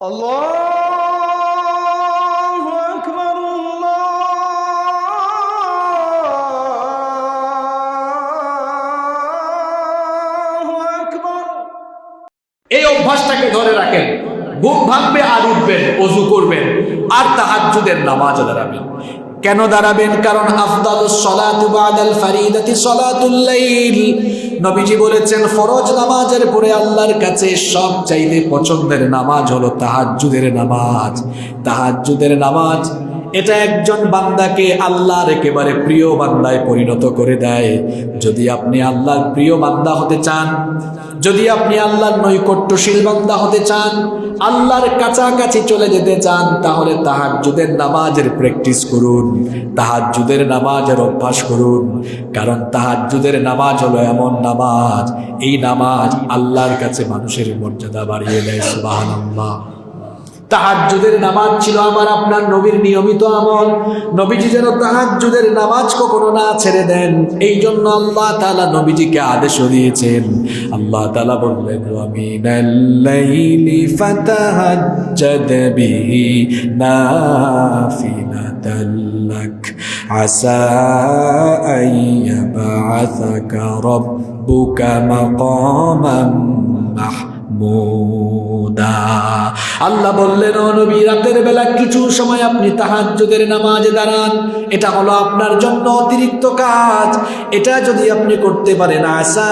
الله أكبر الله أكبر এই অভ্যাসটাকে ধরে রাখেন বুক ভাঙবে আর উঠবেন অজু করবেন আর তাহাজ্জুদের নামাজ দাঁড়াবেন কেন দাঁড়াবেন কারণ আফদালুস সালাতু বাদাল ফারিদাতি সালাতুল লাইল নবীজি বলেছেন, ফরজ নামাজের পরে আল্লাহর কাছে সব চাইতে পছন্দের নামাজ হলো তাহাজ্জুদের নামাজ। তাহাজ্জুদের নামাজ এটা একজন বান্দাকে আল্লাহর একেবারে প্রিয় বান্দায় পরিণত করে দেয়। যদি আপনি আল্লাহর প্রিয় বান্দা হতে চান, যদি আপনি আল্লাহর নৈকট্যশীল বান্দা হতে চান, আল্লাহর কাছাকাছি চলে যেতে চান, তাহলে তাহাজ্জুদের নামাজের প্র্যাকটিস করুন, তাহাজ্জুদের নামাজের অভ্যাস করুন। কারণ তাহাজ্জুদের নামাজ হলো এমন নামাজ, এই নামাজ আল্লাহর কাছে মানুষের মর্যাদা বাড়িয়ে দেয়, সুবহানাল্লাহ। তাহাজ্জুদের নামাজ ছিল আমার, আপনার নবীর নিয়মিত আমল। নবীজি যেন তাহাজ্জুদের নামাজ কখনো না ছেড়ে দেন এই জন্য আল্লাহ তালা নবীজিকে আদেশও দিয়েছেন। আল্লাহ তালা বললেন ওয়ামিনাল্লাইলি ফাতাহাজ্জাদ বিহি নাফিলাতাল লাক, আসা আইয়াবআসাকা রাব্বুকা মাকামান মাহমুদা। আল্লাহ বললেন নবী, রাতের বেলা কিছু সময় আপনি তাহাজ্জুদের নামাজে দাঁড়ান। এটা হলো আপনার জন্য অতিরিক্ত কাজ। এটা যদি আপনি করতে পারেন আসা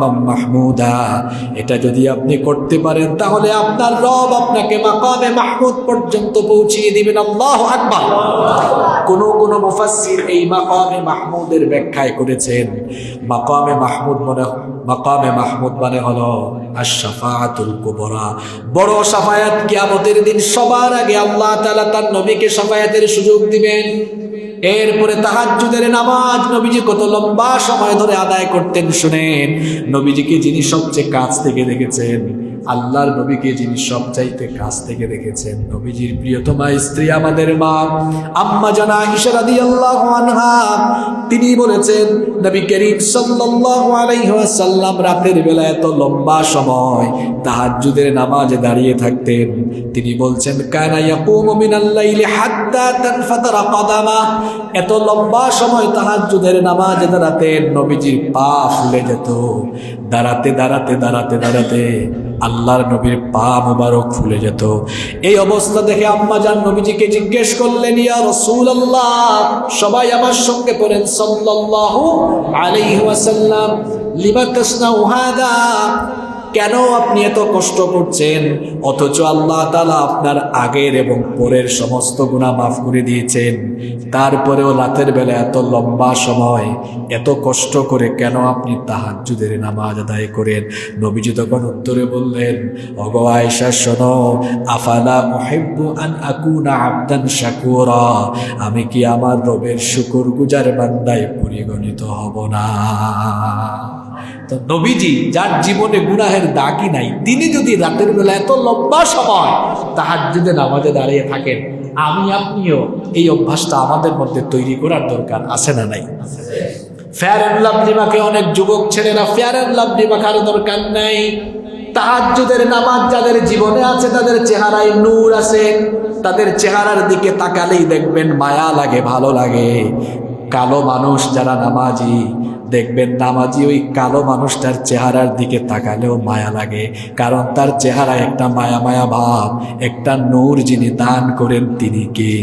মাহমুদা। এটা যদি আপনি করতে পারেন, তাহলে আপনার রব আপনাকে মাকামে মাহমুদ পর্যন্ত পৌঁছিয়ে দিবেন। আল্লাহু আকবার। কোন কোন মুফাসসির এই মাকামে মাহমুদের ব্যাখ্যায় করেছেন। মাকামে মাহমুদ মনে মাকামে মাহমুদ মানে হলো আশ-শাফাআতুল কুবরা। বড় সাফায়াত কিয়ামতের দিন সবার আগে আল্লাহ তাআলা তার নবীকে সাফায়াতের সুযোগ দিবেন। এরপরে তাহাজ্জুদের নামাজ নবীজি কত লম্বা সময় ধরে আদায় করতেন, শুনেন। নবীজিকে যিনি সবচেয়ে কাছ থেকে দেখেছেন আল্লাহর নবীকে যিনি সবচাইতে কাছ থেকে দেখেছেন, নবীজির প্রিয়তমা স্ত্রী আমাদের মা, আম্মা জানা ঈশা রাদিয়াল্লাহু আনহা, তিনি বলেছেন, নবী করিম ওয়াসাল্লাম রাতের বেলা এত লম্বা সময় তাহাজ্জুদের নামাজে দাঁড়িয়ে থাকতেন। তিনি বলছেন এত লম্বা সময় তাহাজ্জুদের নামাজে দাঁড়াতেন, নবীজির পা ফুলে যেত। দাঁড়াতে দাঁড়াতে দাঁড়াতে দাঁড়াতে আল্লাহর নবীর পা মুবারক ফুলে যেত। এই অবস্থা দেখে আম্মা যান নবীজিকে জিজ্ঞেস করলেন, ইয়া রাসূলুল্লাহ, সবাই আমার সঙ্গে পড়েন সাল্লাল্লাহু আলাইহি ওয়াসাল্লাম, লিমা তাসনাউ হাদা? কেন আপনি এত কষ্ট করছেন? অথচ আল্লাহ তালা আপনার আগের এবং পরের সমস্ত গুণা মাফ করে দিয়েছেন। তারপরেও রাতের বেলা এত লম্বা সময়, এত কষ্ট করে কেন আপনি তাহাজ্জুদের নামাজ আদায় করেন? নবীজি তখন উত্তরে বললেন, অগো আয়েশা, শোনো, আফালা মুহিব্বু আন আকুনা আবদান শাকুরা? আমি কি আমার রবের শুকুর গুজার বান্দায় পরিগণিত হব না? তো নবীজি, যার জীবনে গুনাহের দাগই নাই, তিনি যদি রাতের বেলা এত লম্বা সময় তাহার যদি নামাজে দাঁড়িয়ে থাকেন, আমি আপনিও এই অভ্যাসটা আমাদের মধ্যে তৈরি করার দরকার আছে না নাই? ফেয়ার অ্যান্ড লাভলি মাকে অনেক যুবক ছেলেরা ফেয়ার অ্যান্ড লাভলি মাখার দরকার নাই। তাহাজ্জুদের নামাজ যাদের জীবনে আছে, তাদের চেহারায় নূর আছে। তাদের চেহারার দিকে তাকালেই দেখবেন মায়া লাগে, ভালো লাগে। কালো মানুষ যারা নামাজি দেখবেন নামাজি ওই কালো মানুষটার চেহারার দিকে তাকালেও মায়া লাগে। কারণ তার চেহারা একটা মায়া মায়া ভাব, একটা নূর যিনি দান করেন তিনি কে?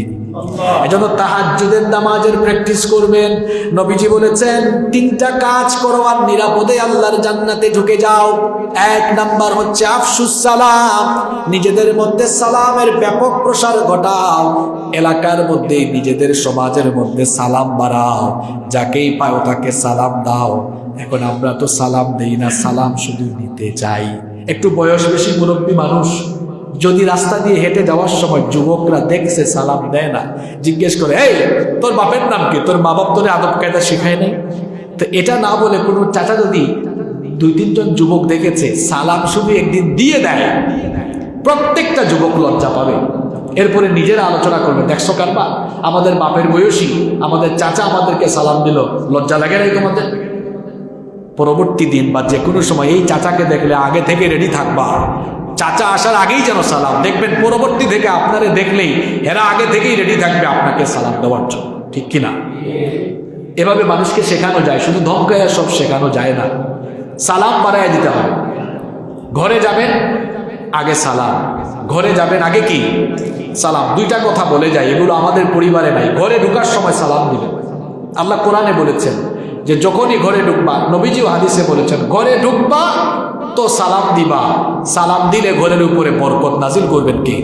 এজন্য তাহাজ্জুদের নামাজের প্র্যাকটিস করবেন। নবীজি বলেছেন, তিনটা কাজ করো আর নিরাপদে আল্লাহর জান্নাতে ঢুকে যাও। এক নাম্বার হচ্ছে আফসুস সালাম, নিজেদের মধ্যে সালামের ব্যাপক প্রসার ঘটাও। এলাকার মধ্যে, নিজেদের সমাজের মধ্যে সালাম বাড়াও। যাকেই পাও তাকে সালাম দাও। এখন আমরা তো সালাম দেই না, সালাম শুধু নিতে চাই। একটু বয়স বেশি মুরব্বী মানুষ। যদি রাস্তা দিয়ে হেঁটে যাওয়ার সময় যুবকরা দেখছে সালাম দেয় না, জিজ্ঞেস করে, এই, তোর বাপের নাম কি? তোর মা বাপ তোরে আদব কায়দা শেখায় নাই? তো এটা না বলে কোনো চাচা যদি দুই, তিনজন যুবক দেখেছে, সালাম শুধু একদিন দিয়ে দেয়। প্রত্যেকটা যুবক লজ্জা পাবে। এরপরে নিজেরা আলোচনা করবে, দেখছ কারবা? আমাদের বাপের বয়সী, আমাদের চাচা আমাদেরকে সালাম দিল, লজ্জা লাগে নাই তোমাদের? পরবর্তী দিন বা যে কোনো সময় এই চাচাকে দেখলে আগে থেকে রেডি থাকবা। চাচা আসার আগেই যেন সালাম। দেখবেন, পরবর্তী থেকে আপনারে দেখলেই এরা আগে থেকেই রেডি থাকবে আপনাকে সালাম দেওয়ার জন্য। ঠিক কিনা? এভাবে মানুষকে শেখানো যায়, শুধু ধমকায় সব শেখানো যায় না। সালাম বাড়ায় দিতে হবে। ঘরে যাবেন, আগে সালাম। ঘরে যাবেন আগে কি? সালাম। দুইটা কথা বলে যায়, এগুলো আমাদের পরিবারে নাই। ঘরে ঢুকার সময় সালাম দিবেন। আল্লাহ কোরআনে বলেছেন যে যখনই ঘরে ঢুকবা, নবীজিও হাদিসে বলেছেন, ঘরে ঢুকবা তো সালাম দিবা। সালাম দিলে ঘরের উপরে বরকত নাজিল করবেন কি?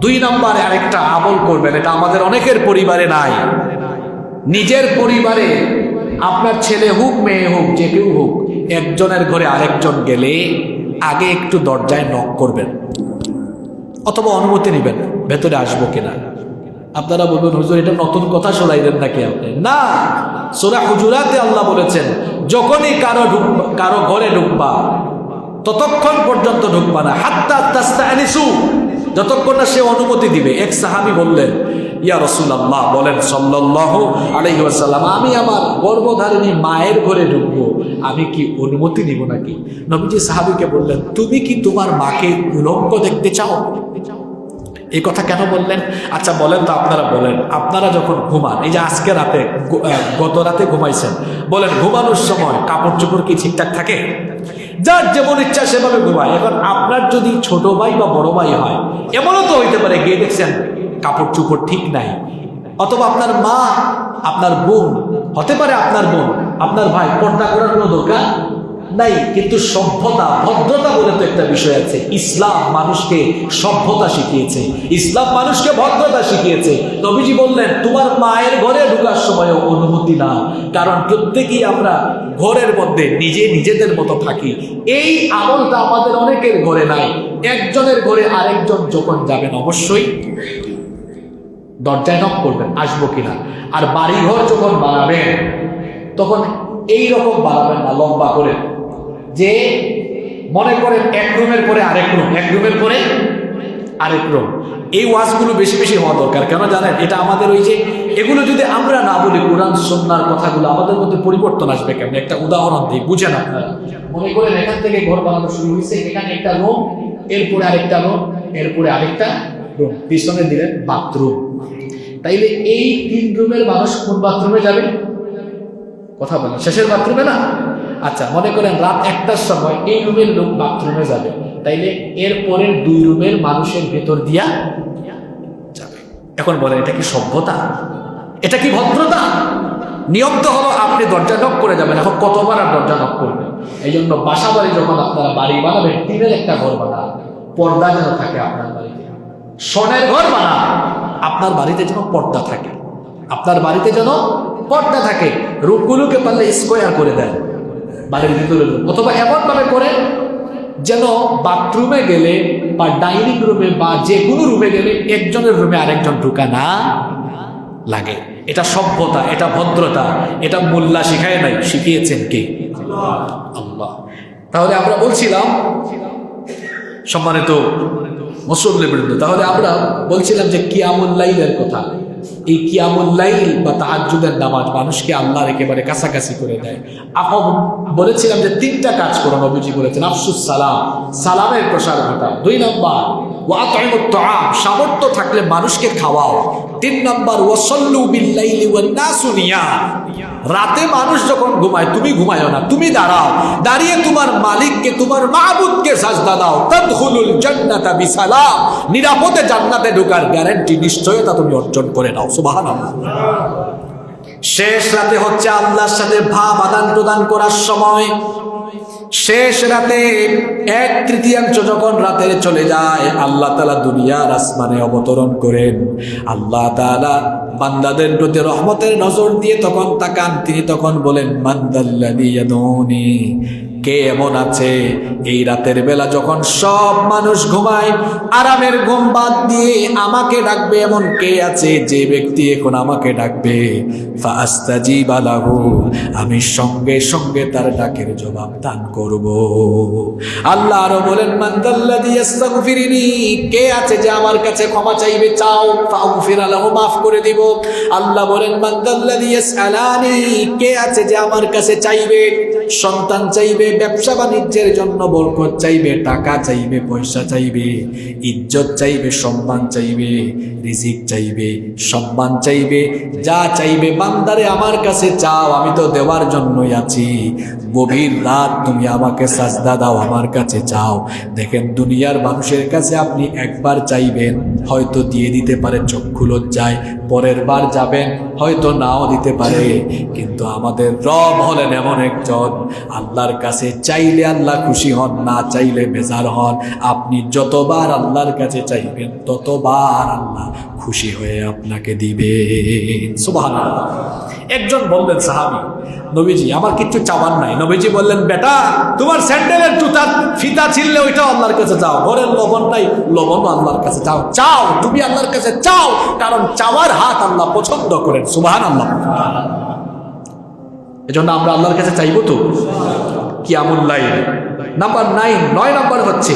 দুই নম্বরে আরেকটা আমল করবেন, এটা আমাদের অনেকের পরিবারে নাই। নিজের পরিবারে আপনার ছেলে হোক, মেয়ে হোক, যে কেউ হোক, একজনের ঘরে আরেকজন গেলে আগে একটু দরজায় নক করবেন। অথবা অনুমতি নেবেন, ভেতরে আসব কিনা। আপনারা বলবেন, হুজুর, এটা নতুন কথা শোনাইলেন নাকি আপনি? না। সোরা হুজুরাতে আল্লাহ বলেছেন, যখনই কারও ঢুকবা, কারও ঘরে ঢুকবা, ততক্ষণ পর্যন্ত ঢুকবা না। আনিসু যতক্ষণ না সে অনুমতি দিবে। এক সাহাবি বললেন, ইয়া রসুল্লাহ বলেন সাল্লাহ আলহিউসাল্লাম আমি আমার গর্ভধারিণী মায়ের ঘরে ঢুকবো, আমি কি অনুমতি নিব নাকি? নবীজি সাহাবিকে বললেন, তুমি কি তোমার মাকে উলঙ্গ দেখতে চাও? এই কথা কেন বললেন? আচ্ছা বলেন তো আপনারা বলেন। আপনারা যখন ঘুমান, এই যে আজকে রাতে গত রাতে ঘুমাইছেন, বলেন ঘুমানোর সময় কাপড় চোপড় কি ঠিকঠাক থাকে? যার যেমন ইচ্ছা সেভাবে ঘুমায়। এখন আপনার যদি ছোট ভাই বা বড় ভাই হয়, এমনও তো হইতে পারে, গিয়ে দেখছেন কাপড় চোপড় ঠিক নাই। অথবা আপনার মা, আপনার বোন, হতে পারে আপনার বোন, আপনার ভাই পর্দা করার কোনো দরকার? নাই, কিন্তু সভ্যতা, ভদ্রতা বলে তো একটা বিষয় আছে। ইসলাম মানুষকে সভ্যতা শিখিয়েছে। ইসলাম মানুষকে ভদ্রতা শিখিয়েছে। নবীজি বললেন, তোমার মায়ের ঘরে ঢোকার সময় অনুমতি না কারণ প্রত্যেকেই আমরা ঘরের মধ্যে নিজে নিজেদের মতো থাকি। এই আমলটা আমাদের অনেকের ঘরে নাই। একজনের ঘরে আরেকজন যখন যাবেন, অবশ্যই দরজায় নক করবেন, আসব কিনা? আর বাড়িঘর যখন বানাবেন, তখন এই রকম বানাবেন না, লম্বা করে। যে মনে করেন এক রুমের পরে আরেক রুম, এক রুমের পরে আরেক রুম। এই ওয়াজগুলো বেশি বেশি হওয়া দরকার। কেন জানেন? এটা আমাদের ওই যে, এগুলো যদি আমরা না বলি, কোরআন সন্ন্যার কথাগুলো আমাদের মধ্যে পরিবর্তন আসবে কেমন? একটা উদাহরণ দিই, বুঝেন আপনারা। মনে করেন এখান থেকে ঘর বানানো শুরু হয়েছে, এখানে একটা রুম, এরপরে আরেকটা রুম, এরপরে আরেকটা রুম, পিছনে দিলেন বাথরুম। তাইলে এই তিন রুমের মানুষ কোন বাথরুমে যাবে? কথা বলেন। শেষের বাথরুমে না? আচ্ছা মনে করেন রাত একটার সময় এই রুমের লোক বাথরুমে যাবে। তাইলে এর পরের দুই রুমের মানুষের ভেতর দিয়া যাবে। এখন বলেন, এটা কি সভ্যতা? এটা কি ভদ্রতা? নিয়ম তো হলো, আপনি দরজা নক করে যাবেন, এখন কতবার আর দরজা নক করবেন? এই জন্য বাসা বাড়ি যখন আপনারা বাড়ি বানাবেন, টিনের একটা ঘর বানান, পর্দা যেন থাকে আপনার বাড়িতে। স্বর্ণের ঘর বানান, আপনার বাড়িতে যেন পর্দা থাকে। আপনার বাড়িতে যেন পর্দা থাকে। রুমগুলোকে পারলে স্কোয়ার করে দেন। বাড়ির ভিতরে। অথবা এমনভাবে করে যেন বাথরুমে গেলে বা ডাইনিং রুমে বা যে কোনো রুমে গেলে একজনের রুমে আরেকজন ঢুকা না লাগে। এটা সভ্যতা, এটা ভদ্রতা, এটা মোল্লা শিখায় নাই, শিখিয়েছেন কে? আল্লাহ। তাহলে আমরা বলছিলাম, সম্মানিত মুসল্লিবৃন্দ, তাহলে আমরা বলছিলাম যে কিয়ামুল্লাইলের কথা। এই কিয়ামুল্লাইল বা তাহাজ্জুদের নামাজ মানুষকে আল্লাহর একেবারে কাছাকাছি করে দেয়। আপন বলেছিলাম যে তিনটা কাজ করো, নবীজি বলেছেন, আফসুস সালাম, সালামের প্রসার ঘটাও। দুই নম্বর সামর্থ্য থাকলে মানুষকে খাওয়াও। তিন নম্বর রাতে মানুষ যখন ঘুমায়, তুমি ঘুমায়ো না, তুমি দাঁড়াও। দাঁড়িয়ে তোমার মালিককে, তোমার মাহবুদকে সাজদা দাও। তাদখুলুল জান্নাতা বিসালাম। নিরাপদে জান্নাতে ঢোকার গ্যারান্টি নিশ্চয়তা তুমি অর্জন করে নাও। শেষ রাতে হচ্ছে আল্লাহর সাথে ভাব আদান প্রদান করার সময়। শেষ রাতে এক তৃতীয়াংশ যখন রাতে চলে যায়, আল্লাহ তালা দুনিয়ার আসমানে অবতরণ করেন। আল্লাহ তালা বান্দাদের প্রতি রহমতের নজর দিয়ে তখন তাকান। তিনি তখন বলেন মান্দাল্লা মান্দাল্লাদি কে এমন আছে? এই রাতের বেলা যখন সব মানুষ ঘুমায়, আরামের ঘুম বাদ দিয়ে আমাকে ডাকবে এমন কে আছে যে ব্যক্তি এখন আমাকে ডাকবে? আমি সঙ্গে সঙ্গে তার ডাকের জবাব দান করব। আল্লাহ আরও বলেন মান্দাল্লাযী ইস্তাগফিরিনি কে আছে যে আমার কাছে ক্ষমা চাইবে? চাও ফাগফির লাহু, মাফ করে দিব। আল্লাহ বলেন মান্দাল্লাযী ইয়াসআলানি কে আছে যে আমার কাছে চাইবে? সন্তান চাইবে? ব্যবসা বাণিজ্যের জন্য বরকত চাইবে, টাকা চাইবে, পয়সা চাইবে, ইজ্জত চাইবে, সম্মান চাইবে, রিজিক চাইবে, সম্মান চাইবে, যা চাইবে, বান্দারে আমার কাছে চাও, আমি তো দেওয়ার জন্যই আছি। গভীর রাত তুমি আমাকে সাজদা দাও, আমার কাছে চাও। দেখেন, দুনিয়ার মানুষের কাছে আপনি একবার চাইবেন, হয়তো দিয়ে দিতে পারে, চক্ষু লজ্জায়, পরের বার যাবেন, হয়তো নাও দিতে পারে। কিন্তু আমাদের রব হলেন এমন একজন, আল্লাহর কাছে চাইলে আল্লাহ খুশি হন, না চাইলে বেজার হন। আপনি যতবার আল্লাহর কাছে চাইবেন, ততবার আল্লাহ খুশি হয়ে আপনাকে দিবেন। সুবহানাল্লাহ। একজন বললেন, সাহাবি, নবীজি, আমার কিচ্ছু চাওয়ার নাই। নবীজি বললেন, বেটা, তোমার স্যান্ডেলের জুতা ফিতা ছিললে ওইটাও আল্লাহর কাছে যাও। ঘরের লবণ নাই, লবণও আল্লাহর কাছে চাও চাও, তুমি আল্লাহর কাছে চাও, কারণ চাওয়ার হাত আল্লাহ পছন্দ করেন। সুবহান আল্লাহ এজন্য আমরা আল্লাহর কাছে চাইব তো? কি আমুল লাইন নাম্বার নাইন নয় নাম্বার হচ্ছে,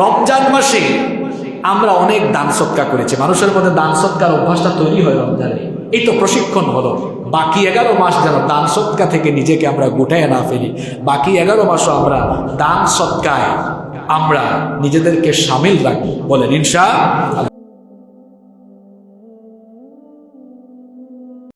রমজান মাসে আমরা অনেক দান সৎকার করেছি। মানুষের মধ্যে দান সৎকার অভ্যাসটা তৈরি হয় রমজানে। এই তো প্রশিক্ষণ হলো। বাকি এগারো মাস যেন দান সৎকা থেকে নিজেকে আমরা গুটায় না ফেলি। বাকি এগারো মাসও আমরা দান সৎকায় আমরা নিজেদেরকে সামিল রাখব। বলেন, ইনশা